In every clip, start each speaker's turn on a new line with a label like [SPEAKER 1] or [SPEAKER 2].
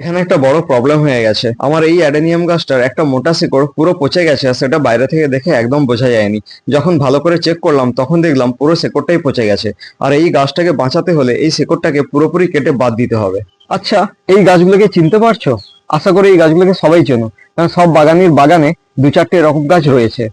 [SPEAKER 1] এখানে একটা বড় প্রবলেম হয়ে গেছে। আমার এই অ্যাডেনিয়াম গাছটার একটা মোটা শিকড় পুরো পচে গেছে আর সেটা বাইরে থেকে দেখে একদম বোঝা যায়নি। যখন ভালো করে চেক করলাম, তখন দেখলাম পুরো শেকড়টাই পচে গেছে। আর এই গাছটাকে বাঁচাতে হলে এই শেকড়টাকে পুরোপুরি কেটে বাদ দিতে হবে। আচ্ছা এই গাছগুলোকে চিনতে পারছ? আশা করি এই গাছগুলোকে সবাই চেনো। কারণ সব বাগানের বাগানে দু চারটে এরকম গাছ রয়েছে।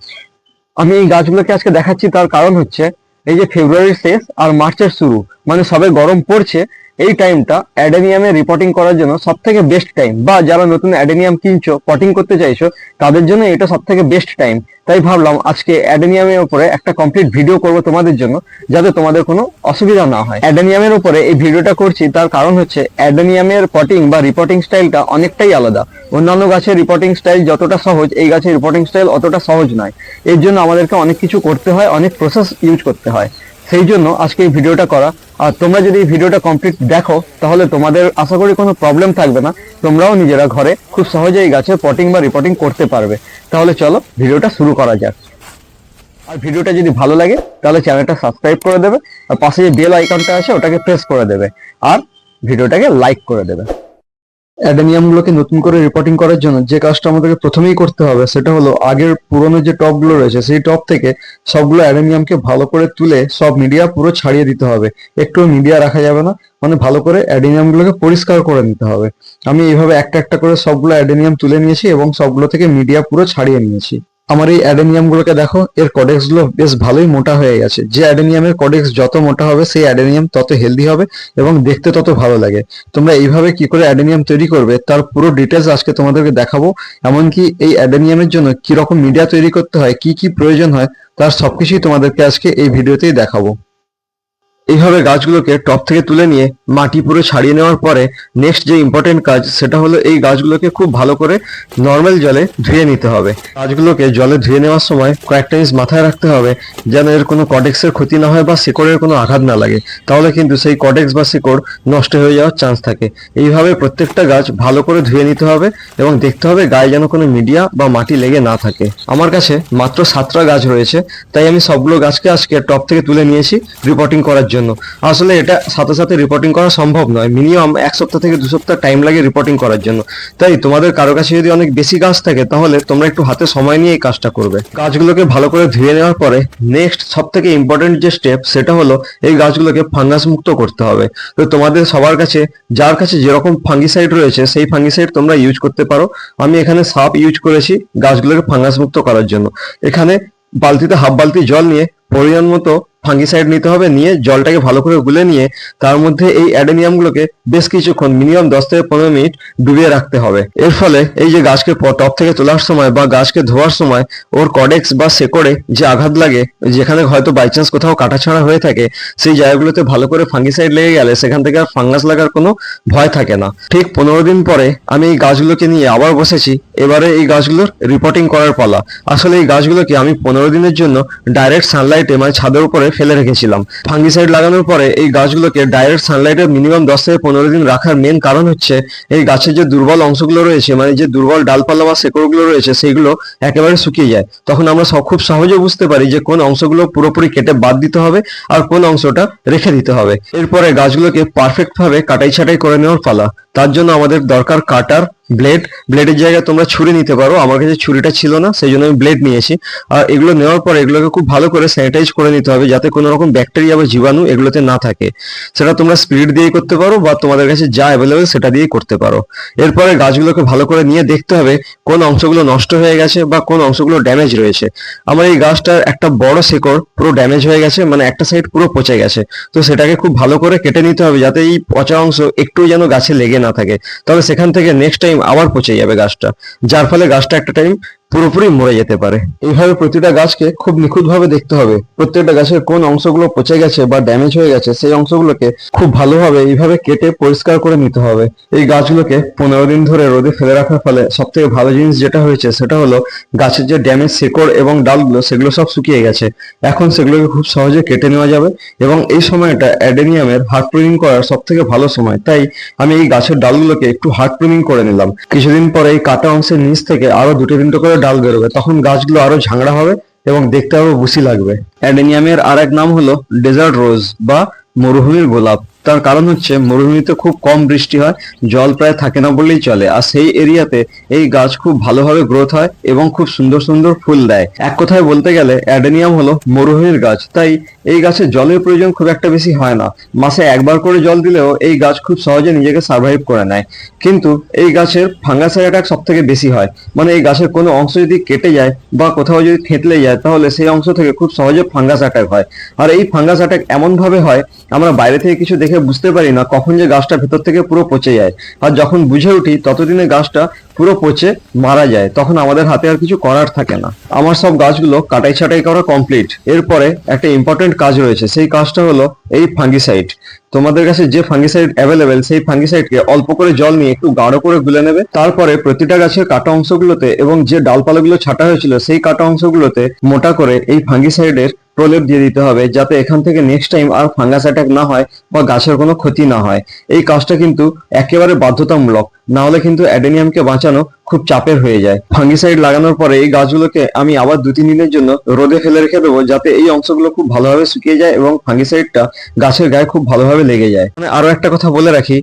[SPEAKER 1] আমি এই গাছগুলোকে আজকে দেখাচ্ছি, তার কারণ হচ্ছে এই যে ফেব্রুয়ারির শেষ আর মার্চের শুরু। মানে সবে গরম পড়ছে এই টাইমটা অ্যাডেনিয়ামে রিপোর্টিং করার জন্য সব থেকে বেস্ট টাইম বা যারা নতুন অ্যাডেনিয়াম কিনছো পটিং করতে চাইছো, তাদের জন্য এটা সব থেকে বেস্ট টাইম তাই ভাবলাম আজকে অ্যাডেনিয়ামের উপরে একটা কমপ্লিট ভিডিও করব তোমাদের জন্য, যাতে তোমাদের কোনো অসুবিধা না হয়। অ্যাডেনিয়ামের উপরে এই ভিডিওটা করছি, তার কারণ হচ্ছে অ্যাডেনিয়ামের পটিং বা রিপোর্টিং স্টাইলটা অনেকটাই আলাদা। অন্যান্য গাছের রিপোর্টিং স্টাইল যতটা সহজ, এই গাছের রিপোর্টিং স্টাইল অতটা সহজ নয়। এর জন্য আমাদেরকে অনেক কিছু করতে হয়, অনেক প্রসেস ইউজ করতে হয়। সেই জন্য আজকে এই ভিডিওটা করা। আর তোমরা যদি এই ভিডিওটা কমপ্লিট দেখো, তাহলে তোমাদের আশা করি কোনো প্রবলেম থাকবে না। তোমরাও নিজেরা ঘরে খুব সহজেই গাছের পটিং বা রিপোর্টিং করতে পারবে। তাহলে চলো ভিডিওটা শুরু করা যাক। আর ভিডিওটা যদি ভালো লাগে, তাহলে চ্যানেলটা সাবস্ক্রাইব করে দেবে। আর পাশে যে বেল আইকনটা আছে, ওটাকে প্রেস করে দেবে। আর ভিডিওটাকে লাইক করে দেবে। অ্যাডেনিয়াম গুলোকে নতুন করে রিপোর্টিং করার জন্য যে কাজটা আমাদেরকে প্রথমেই করতে হবে, সেটা হলো আগের পুরনো যে টপগুলো রয়েছে, সেই টপ থেকে সবগুলো অ্যাডেনিয়ামকে ভালো করে তুলে সব মিডিয়া পুরো ছাড়িয়ে দিতে হবে। একটু মিডিয়া রাখা যাবে না মানে ভালো করে অ্যাডেনিয়ামগুলোকে পরিষ্কার করে নিতে হবে। আমি এইভাবে একটা একটা করে সবগুলো অ্যাডেনিয়াম তুলে নিয়েছি এবং সবগুলো থেকে মিডিয়া পুরো ছাড়িয়ে নিয়েছি। আমার এই অ্যাডেনিয়ামগুলোকে দেখো, এর কডেক্সগুলো বেশ ভালোই মোটা হয়ে গেছে। যে অ্যাডেনিয়ামের কডেক্স যত মোটা হবে, সেই অ্যাডেনিয়াম তত হেলদি হবে এবং দেখতে তত ভালো লাগে। তোমরা এইভাবে কি করে অ্যাডেনিয়াম তৈরি করবে, তার পুরো ডিটেলস আজকে তোমাদেরকে দেখাবো। এমনকি এই অ্যাডেনিয়ামের জন্য কি রকম মিডিয়া তৈরি করতে হয়, কি কি প্রয়োজন হয়, তার সবকিছুই তোমাদেরকে আজকে এই ভিডিওতেই দেখাবো। এইভাবে গাছগুলোকে টপ থেকে তুলে নিয়ে মাটি পুরো ছাড়িয়ে নেওয়ার পরে নেক্সট যে ইম্পর্টেন্ট কাজ, সেটা হলো এই গাছগুলোকে খুব ভালো করে নর্মাল জলে ধুয়ে নিতে হবে। গাছগুলোকে জলে ধুয়ে নেওয়ার সময় কয়েকটা জিনিস মাথায় রাখতে হবে যেন এর কোনো কডেক্সের ক্ষতি না হয় বা শিকড়ের কোনো আঘাত না লাগে। তাহলে কিন্তু সেই কডেক্স বা শিকড় নষ্ট হয়ে যাওয়ার চান্স থাকে। এইভাবে প্রত্যেকটা গাছ ভালো করে ধুয়ে নিতে হবে এবং দেখতে হবে গায়ে যেন কোনো মিডিয়া বা মাটি লেগে না থাকে। আমার কাছে মাত্র সাতটা গাছ রয়েছে, তাই আমি সবগুলো গাছকে আজকে টপ থেকে তুলে নিয়েছি রিপোর্টিং করার জন্য। আসলে এটা সাথে সাথে রিপোর্টিং করা সম্ভব নয়। মিনিমাম এক সপ্তাহ থেকে দু সপ্তাহ টাইম লাগে রিপোর্টিং করার জন্য। তাই তোমাদের কারও কাছে যদি অনেক বেশি গাছ থাকে, তাহলে তোমরা একটু হাতে সময় নিয়ে এই কাজটা করবে। গাছগুলোকে ভালো করে ধুয়ে নেওয়ার পরে নেক্সট সব থেকে ইম্পর্টেন্ট যে স্টেপ সেটা হলো এই গাছগুলোকে ফাঙ্গাস মুক্ত করতে হবে। তো তোমাদের সবার কাছে, যার কাছে যেরকম ফাঙ্গিসাইড রয়েছে, সেই ফাঙ্গিসাইড তোমরা ইউজ করতে পারো। আমি এখানে সাপ ইউজ করেছি গাছগুলোকে ফাঙ্গাস মুক্ত করার জন্য। এখানে বালতিতে হাফ বালতি জল নিয়ে, পরিমাণ মতো ফাঙ্গিসাইড নিতে হবে, নিয়ে জলটাকে ভালো করে গুলে নিয়ে তার মধ্যে এই অ্যাডেনিয়ামগুলোকে বেশ কিছুক্ষণ, মিনিমাম দশ থেকে পনেরো মিনিট ডুবিয়ে রাখতে হবে। এর ফলে এই যে গাছকে টপ থেকে তোলার সময় বা গাছকে ধোয়ার সময় ওর কডেক্স বা শেকড়ে যে আঘাত লাগে, যেখানে হয়তো বাই চান্স কোথাও কাটাছাড়া হয়ে থাকে, সেই জায়গাগুলোতে ভালো করে ফাঙ্গিসাইড লেগে গেলে সেখান থেকে আর ফাঙ্গাস লাগার কোনো ভয় থাকে না। ঠিক পনেরো দিন পরে আমি এই গাছগুলোকে নিয়ে আবার বসেছি, এবারে এই গাছগুলোর রিপোর্টিং করার পালা। আসলে এই গাছগুলোকে আমি পনেরো দিনের জন্য ডাইরেক্ট সানলাইটে মানে ছাদের উপরে ফেলে রেখেছিলাম। ফাঙ্গিসাইড লাগানোর পরে এই গাছগুলোকে ডাইরেক্ট সানলাইটে মিনিমাম দশ থেকে পনেরো দিন রাখার মেন কারণ হচ্ছে এই গাছের যে দুর্বল অংশগুলো রয়েছে মানে যে দুর্বল ডালপালা বা শেকড়গুলো রয়েছে সেইগুলো একেবারে শুকিয়ে যায়। তখন আমরা খুব সহজে বুঝতে পারি যে কোন অংশগুলো পুরোপুরি কেটে বাদ দিতে হবে আর কোন অংশটা রেখে দিতে হবে। এরপরে গাছগুলোকে পারফেক্ট ভাবে কাটাই ছাটাই করে নেওয়ার পালা। তার জন্য আমাদের দরকার কাটার ব্লেড ব্লেডের জায়গায় তোমরা ছুরি নিতে পারো। আমার কাছে ছুরিটা ছিল না, সেই জন্য আমি ব্লেড নিয়েছি। আর এগুলো নেওয়ার পর এগুলোকে খুব ভালো করে স্যানিটাইজ করে নিতে হবে, যাতে কোনো রকম ব্যাকটেরিয়া বা জীবাণু এগুলোতে না থাকে। সেটা তোমরা স্পিরিট দিয়েই করতে পারো বা তোমাদের কাছে যা অ্যাভেলেবেল সেটা দিয়েই করতে পারো। এরপরে গাছগুলোকে ভালো করে নিয়ে দেখতে হবে কোন অংশগুলো নষ্ট হয়ে গেছে বা কোন অংশগুলো ড্যামেজ রয়েছে। আমার এই গাছটার একটা বড় শেকড় পুরো ড্যামেজ হয়ে গেছে মানে একটা সাইড পুরো পচে গেছে। তো সেটাকে খুব ভালো করে কেটে নিতে হবে যাতে এই পচা অংশ একটু যেন গাছে লেগে না থাকে। তবে সেখান থেকে নেক্সট টাইম আবার পচে যাবে গাছটা। যার ফলে গাছটা একটা টাইম পুরোপুরি মরে যেতে পারে। এইভাবে প্রতিটা গাছকে খুব নিখুঁত ভাবে দেখতে হবে। প্রত্যেকটা গাছের কোন অংশগুলো পচে গেছে বা ড্যামেজ হয়ে গেছে, সেই অংশগুলোকে খুব ভালোভাবে এইভাবে কেটে পরিষ্কার করে নিতে হবে। এই গাছগুলোকে পনেরো দিন ধরে রোদে ফেলে রাখার ফলে সব থেকে ভালো জিনিস যেটা হয়েছে, সেটা হলো গাছের যে ড্যামেজ শেকড় এবং ডালগুলো, সেগুলো সব শুকিয়ে গেছে। এখন সেগুলোকে খুব সহজে কেটে নেওয়া যাবে এবং এই সময়টা অ্যাডেনিয়ামের হার্ড প্রুনিং করার সব থেকে ভালো সময়। তাই আমি এই গাছের ডালগুলোকে একটু হার্ড প্রুনিং করে নিলাম। কিছুদিন পরে এই কাটা অংশের নিচ থেকে আরও দুটো তিনটে করে ডাল বেরোবে, তখন গাছগুলো আরও ঝাংড়া হবে এবং দেখতে আরও বুসি লাগবে। অ্যাডেনিয়ামের আর এক নাম হলো ডেজার্ট রোজ বা মরুভূমির গোলাপ। তার কারণ হচ্ছে মরুভূমিতে খুব কম বৃষ্টি হয়, জল প্রায় থাকে না বললেই চলে। আর সেই এরিয়াতে এই গাছ খুব ভালোভাবে গ্রোথ হয় এবং খুব সুন্দর সুন্দর ফুল দেয়। এক কথায় বলতে গেলে অ্যাডেনিয়াম হলো মরুভূমির গাছ, তাই এই গাছে জলের প্রয়োজন খুব একটা বেশি হয় না। মাসে একবার করে জল দিলেও এই গাছ খুব সহজে নিজেকে সার্ভাইভ করে নেয়। কিন্তু এই গাছের ফাঙ্গাসাই অ্যাটাক সব থেকে বেশি হয়। মানে এই গাছের কোনো অংশ যদি কেটে যায় বা কোথাও যদি থেতলে যায়, তাহলে সেই অংশ থেকে খুব সহজে ফাঙ্গাস অ্যাটাক হয়। আর এই ফাঙ্গাস অ্যাটাক এমন ভাবে হয়, আমরা বাইরে থেকে কিছু দেখে বুঝতে পারি না কখন যে গাছটা ভেতর থেকে পুরো পচে যায়। আর যখন বুঝে উঠি, ততদিনে গাছটা পুরো পচে মারা যায়, তখন আমাদের হাতে আর কিছু করার থাকে না। আমার সব গাছগুলো কাটাই ছাটাই করা কমপ্লিট এরপরে একটা ইম্পর্টেন্ট কাজ রয়েছে, সেই কাজটা হলো এই ফাঙ্গিসাইড তোমাদের কাছে যে ফাঙ্গিসাইড অ্যাভেলেবেল সেই ফাঙ্গিসাইডকে অল্প করে জল নিয়ে একটু গাঢ় করে গুলে নেবে। তারপরে প্রতিটা গাছের কাটা অংশগুলোতে এবং যে ডালপালাগুলো ছাটা হয়েছিল, সেই কাটা অংশগুলোতে মোটা করে এই ফাঙ্গিসাইডের প্রলেপ দিয়ে দিতে হবে, যাতে এখান থেকে নেক্সট টাইম আর ফাঙ্গাস অ্যাটাক না হয় বা গাছের কোনো ক্ষতি না হয়। এই কাজটা কিন্তু একেবারে বাধ্যতামূলক। না হলে কিন্তু অ্যাডেনিয়ামকে বাঁচানো খুব চাপের হয়ে যায়। ফাঙ্গিসাইড লাগানোর পরে এই গাছগুলোকে আমি আবার দু তিন দিনের জন্য রোদে ফেলে রেখে দেবো যাতে এই অংশগুলো খুব ভালোভাবে শুকিয়ে যায় এবং ফাঙ্গিসাইডটা গাছের গায়ে খুব ভালোভাবে লেগে যায়। মানে আরও একটা কথা বলে রাখি,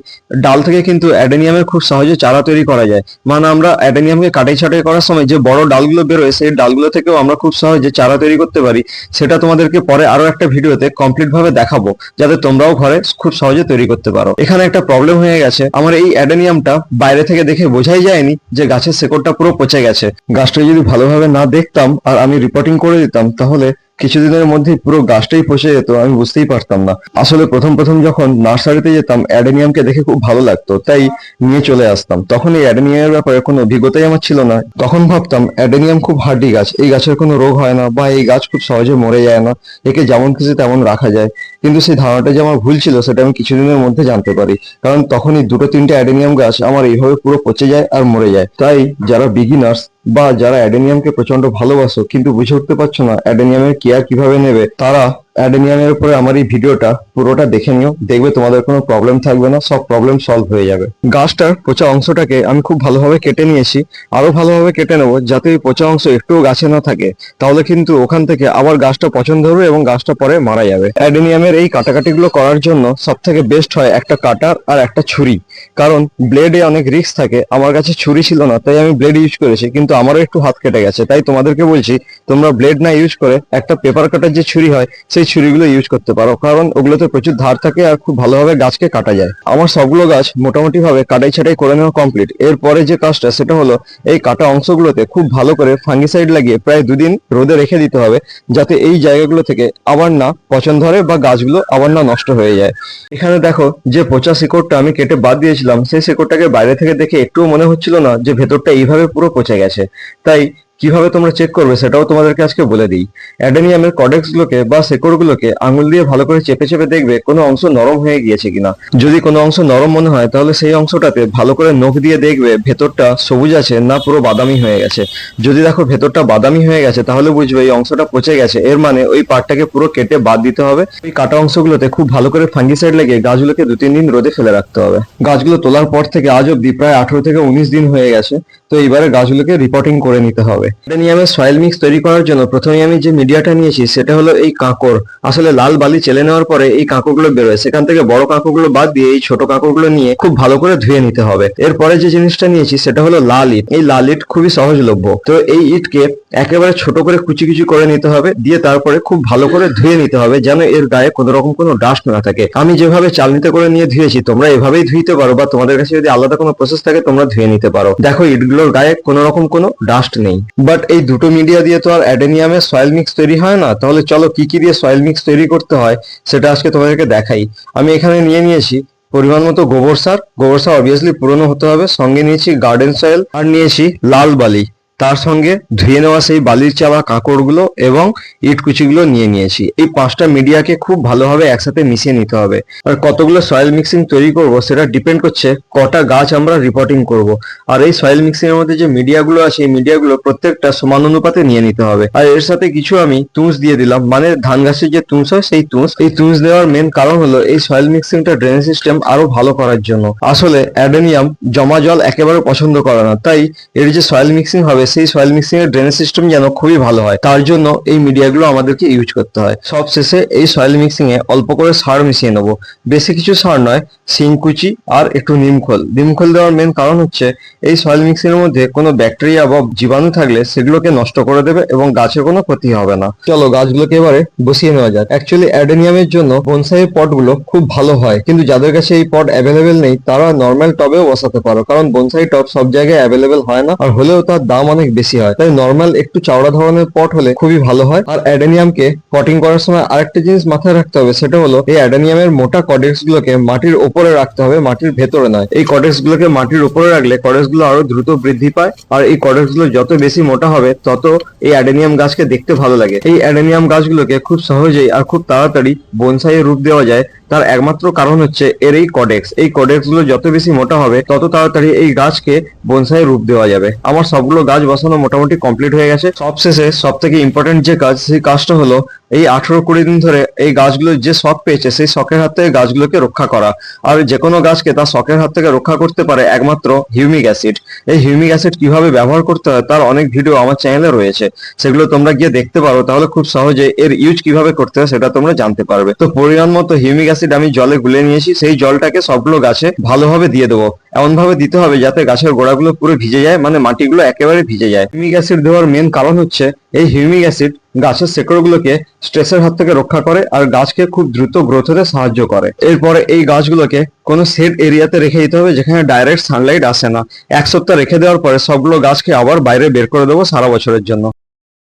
[SPEAKER 1] ডাল থেকে কিন্তু অ্যাডেনিয়ামের খুব সহজে চারা তৈরি করা যায়। মানে আমরা অ্যাডেনিয়ামকে কাটাই ছাটাই করার সময় যে বড় ডালগুলো বেরোয়, সেই ডালগুলো থেকেও আমরা খুব সহজে চারা তৈরি করতে পারি। সেটা তোমাদেরকে পরে আরও একটা ভিডিওতে কমপ্লিট ভাবে দেখাবো, যাতে তোমরাও ঘরে খুব সহজে তৈরি করতে পারো। এখানে একটা প্রবলেম হয়ে গেছে। আমার এই অ্যাডেনিয়ামটা বাইরে থেকে দেখে বোঝাই যায়নি যে গাছের শেকড়টা পুরো পচে গেছে। গাছটা যদি ভালোভাবে না দেখতাম আর আমি রিপোর্টিং করে দিতাম, তাহলে কিছুদিনের মধ্যে পুরো গাছটাই পচে যেত, আমি বুঝতেই পারতাম না। আসলে প্রথম প্রথম যখন নার্সারিতে যেতাম, অ্যাডেনিয়ামকে দেখে খুব ভালো লাগতো, তাই নিয়ে চলে আসতাম। তখন এই অ্যাডেনিয়ামের ব্যাপারে কোনো অভিজ্ঞতাই আমার ছিল না। তখন ভাবতাম, অ্যাডেনিয়াম খুব হার্ডি গাছ, এই গাছের কোনো রোগ হয় না বা এই গাছ খুব সহজে মরে যায় না, একে যেমন খুশি তেমন রাখা যায়। কিন্তু সেই ধারণাটা যে আমার ভুল ছিল, সেটা আমি কিছুদিনের মধ্যে জানতে পারি। কারণ তখনই দুটো তিনটে অ্যাডেনিয়াম গাছ আমার এইভাবে পুরো পচে যায় আর মরে যায়। তাই যারা বিগিনার্স বা যারা অ্যাডেনিয়ামকে প্রচণ্ড ভালোবাসো, কিন্তু বুঝে উঠতে পারছ না অ্যাডেনিয়ামের কেয়ার কীভাবে নেবে, তারা অ্যাডেনিয়ামের উপরে আমার এই ভিডিওটা পুরোটা দেখে নিও। দেখবে তোমাদের কোনো প্রবলেম থাকবে না, সব প্রবলেম সলভ হয়ে যাবে। গাছটার পচা অংশটাকে আমি খুব ভালোভাবে কেটে নিয়েছি। আরও ভালোভাবে কেটে নেব যাতে ওই পচা অংশ একটুও গাছে না থাকে। তাহলে কিন্তু ওখান থেকে আবার গাছটা পছন্দ হবে এবং গাছটা পরে মারা যাবে। অ্যাডেনিয়ামের এই কাটাকাটিগুলো করার জন্য সব থেকে বেস্ট হয় একটা কাটার আর একটা ছুরি। কারণ ব্লেডে অনেক রিস্ক থাকে। আমার কাছে ছুরি ছিল না, তাই আমি ব্লেড ইউজ করেছি, কিন্তু আমারও একটু হাত কেটে গেছে। তাই তোমাদেরকে বলছি, তোমরা ব্লেড না ইউজ করে একটা পেপার কাটার যে ছুরি হয়, সেই ছুরিগুলো ইউজ করতে পারো। কারণ ওগুলোতে প্রচুর ধার থাকে আর খুব ভালোভাবে গাছকে কাটা যায়। আমার সবগুলো গাছ মোটামুটি ভাবে কাটাই ছাটাই করে নেওয়া কমপ্লিট এরপরে যে কাজটা, সেটা হলো এই কাটা অংশগুলোতে খুব ভালো করে ফাঙ্গিসাইড লাগিয়ে প্রায় দুদিন রোদে রেখে দিতে হবে, যাতে এই জায়গাগুলো থেকে আবার না পচন ধরে বা গাছগুলো আবার না নষ্ট হয়ে যায়। এখানে দেখো, যে পচা শিকড়টা আমি কেটে বাদ দিয়েছিলাম, সেই শিকড়টাকে বাইরে থেকে দেখে একটুও মনে হচ্ছিল না যে ভেতরটা এইভাবে পুরো পচে গেছে। তাই কীভাবে তোমরা চেক করবে সেটাও তোমাদেরকে আজকে বলে দিই। অ্যাডেনিয়ামের কডেক্স গুলোকে বা শেকড়গুলোকে আঙুল দিয়ে ভালো করে চেপে চেপে দেখবে কোনো অংশ নরম হয়ে গিয়েছে কিনা। যদি কোনো অংশ নরম মনে হয়, তাহলে সেই অংশটাতে ভালো করে নখ দিয়ে দেখবে ভেতরটা সবুজ আছে না পুরো বাদামি হয়ে গেছে। যদি দেখো ভেতরটা বাদামি হয়ে গেছে, তাহলে বুঝবে এই অংশটা পচে গেছে। এর মানে ওই পার্টটাকে পুরো কেটে বাদ দিতে হবে। ওই কাটা অংশগুলোতে খুব ভালো করে ফাঙ্গিসাইড লেগে গাছগুলোকে দু তিন দিন রোদে ফেলে রাখতে হবে। গাছগুলো তোলার পর থেকে আজ অব্দি প্রায় আঠারো থেকে উনিশ দিন হয়ে গেছে। তো এইবারে গাছগুলোকে রিপোর্টিং করে নিতে হবে। অ্যাডেনিয়ামের সয়েল মিক্স তৈরি করার জন্য প্রথমে আমি যে মিডিয়াটা নিয়েছি সেটা হলো এই কাঁকড়। আসলে লাল বালি চেলে নেওয়ার পরে এই কাঁকড়গুলো বেরোয়। সেখান থেকে বড় কাঁকড়গুলো বাদ দিয়ে এই ছোট কাঁকড়গুলো নিয়ে খুব ভালো করে ধুয়ে নিতে হবে। এরপরে যে জিনিসটা নিয়েছি সেটা হলো লাল ইট। এই লাল ইট খুবই সহজলভ্য। তো এই ইটকে একেবারে ছোট করে কুচি কুচি করে নিতে হবে, দিয়ে তারপরে খুব ভালো করে ধুয়ে নিতে হবে যেন এর গায়ে কোনো রকম কোনো ডাস্ট না থাকে। আমি যেভাবে চালনিতে করে নিয়ে ধুয়েছি, তোমরা এভাবেই ধুইতে পারো বা তোমাদের কাছে যদি আলাদা কোনো প্রসেস থাকে, তোমরা ধুয়ে নিতে পারো। দেখো, ইটগুলোর গায়ে কোনো রকম কোনো ডাস্ট নেই। বাট এই দুটো মিডিয়া দিয়ে তো আর অ্যাডেনিয়ামে সয়েল মিক্স তৈরি হয় না। তাহলে চলো কি কি দিয়ে সয়েল মিক্স তৈরি করতে হয়, সেটা আজকে তোমাদেরকে দেখাই। আমি এখানে নিয়ে নিয়েছি পরিমাণ মতো গোবর সার। গোবর সার অবভিয়াসলি পুরনো হতে হবে। সঙ্গে নিয়েছি গার্ডেন সয়েল আর নিয়েছি লাল বালি। তার সঙ্গে ধুয়ে নেওয়া সেই বালির চাওয়া কাঁকড়গুলো এবং ইট কুচিগুলো নিয়ে নিয়েছি। এই পাঁচটা মিডিয়াকে খুব ভালোভাবে একসাথে মিশিয়ে নিতে হবে। আর কতগুলো সয়েল মিক্সিং তৈরি করব সেটা ডিপেন্ড করছে কটা গাছ আমরা রিপোর্টিং করব। আর এই সয়েল মিক্সিং এর মধ্যে যে মিডিয়াগুলো আছে, এই মিডিয়াগুলো প্রত্যেকটা সমান অনুপাতে নিয়ে নিতে হবে। আর এর সাথে কিছু আমি তুষ দিয়ে দিলাম। মানে ধান গাছের যে তুষ হয়, সেই তুষ এই তুষ দেওয়ার মেন কারণ হলো এই সয়েল মিক্সিংটা ড্রেনেজ সিস্টেম আরও ভালো করার জন্য। আসলে অ্যাডেনিয়াম জমা জল একেবারে পছন্দ করে না। তাই এর যে সয়েল মিক্সিং হবে সেই সয়েল মিক্সিং এর ড্রেনেজ সিস্টেম যেন খুবই ভালো হয়, তার জন্য এই মিডিয়াগুলো আমাদেরকে ইউজ করতে হয়। সব শেষে এই সয়েল মিক্সিং এ অল্প করে সার মিশিয়ে নেব। বেশি কিছু সার নয় শিংকুচি আর একটু নিমখোল নিমখোল দেওয়ার মেন কারণ হচ্ছে এই সয়েল মিক্সিং এর মধ্যে কোনো ব্যাকটেরিয়া বা জীবাণু থাকলে সেগুলোকে নষ্ট করে দেবে এবং গাছের কোনো ক্ষতি হবে না। চলো গাছগুলোকে এবারে বসিয়ে নেওয়া যাক। অ্যাকচুয়ালি অ্যাডেনিয়ামের জন্য বনসাই পটগুলো খুব ভালো হয়, কিন্তু যাদের কাছে এই পট অ্যাভেলেবেল নেই, তারা নর্মাল টবেও বসাতে পারো, কারণ বনসাই টব সব জায়গায় অ্যাভেলেবেল হয় না, আর হলেও তার দাম অনেক বেশি হয়। তাই নর্মাল একটু চওড়া ধরনের পট হলে খুবই ভালো হয়। আর অ্যাডেনিয়ামকে কটিং করার সময় আরেকটা জিনিস মাথায় রাখতে হবে, সেটা হলো এই অ্যাডেনিয়ামের মোটা কডেক্স গুলোকে মাটির উপরে রাখতে হবে, মাটির ভেতরে নয়। এই কডেক্স গুলোকে মাটির উপরে রাখলে কডেক্সগুলো আরও দ্রুত বৃদ্ধি পায় আর এই কডেক্সগুলো যত বেশি মোটা হবে, তত এই অ্যাডেনিয়াম গাছকে দেখতে ভালো লাগে। এই অ্যাডেনিয়াম গাছগুলোকে খুব সহজেই আর খুব তাড়াতাড়ি বনসাইয়ে রূপ দেওয়া যায় তার একমাত্র কারণ হচ্ছে এর এই কডেক্স এই কডেক্সগুলো যত বেশি মোটা হবে, তত তাড়াতাড়ি এই গাছকে বনসাই রূপ দেওয়া যাবে। আমার সবগুলো গাছ বসানো মোটামুটি কমপ্লিট হয়ে গেছে। সবশেষে সব থেকে ইম্পর্টেন্ট যে কাজ, সেই কাজটা হলো এই আঠেরো কুড়ি দিন ধরে এই গাছগুলো যে শখ পেয়েছে, সেই শখের হাত থেকে গাছগুলোকে রক্ষা করা। আর যে কোনো গাছকে তার শখের হাত থেকে রক্ষা করতে পারে একমাত্র হিউমিক অ্যাসিড। এই হিউমিক অ্যাসিড কীভাবে ব্যবহার করতে হয় তার অনেক ভিডিও আমার চ্যানেলে রয়েছে। সেগুলো তোমরা গিয়ে দেখতে পারো, তাহলে খুব সহজে এর ইউজ কীভাবে করতে হয় সেটা তোমরা জানতে পারবে। তো পরিমাণ মতো হিউমিক অ্যাসিড আমি জলে গুলে নিয়েছি, সেই জলটাকে সবগুলো গাছে ভালোভাবে দিয়ে দেবো। এমন ভাবে দিতে হবে যাতে গাছের গোড়াগুলো পুরো ভিজে যায় মানে মাটিগুলো একেবারে ভিজে যায়। হিউমিক অ্যাসিড দেওয়ার মেন কারণ হচ্ছে এই হিউমিক অ্যাসিড গাছের শেকড়গুলোকে স্ট্রেসের হাত থেকে রক্ষা করে আর গাছকে খুব দ্রুত গ্রোথ হতে সাহায্য করে। এরপরে এই গাছগুলোকে কোনো সেট এরিয়াতে রেখে দিতে হবে যেখানে ডাইরেক্ট সানলাইট আসে না। এক সপ্তাহ রেখে দেওয়ার পরে সবগুলো গাছকে আবার বাইরে বের করে দেবো সারা বছরের জন্য।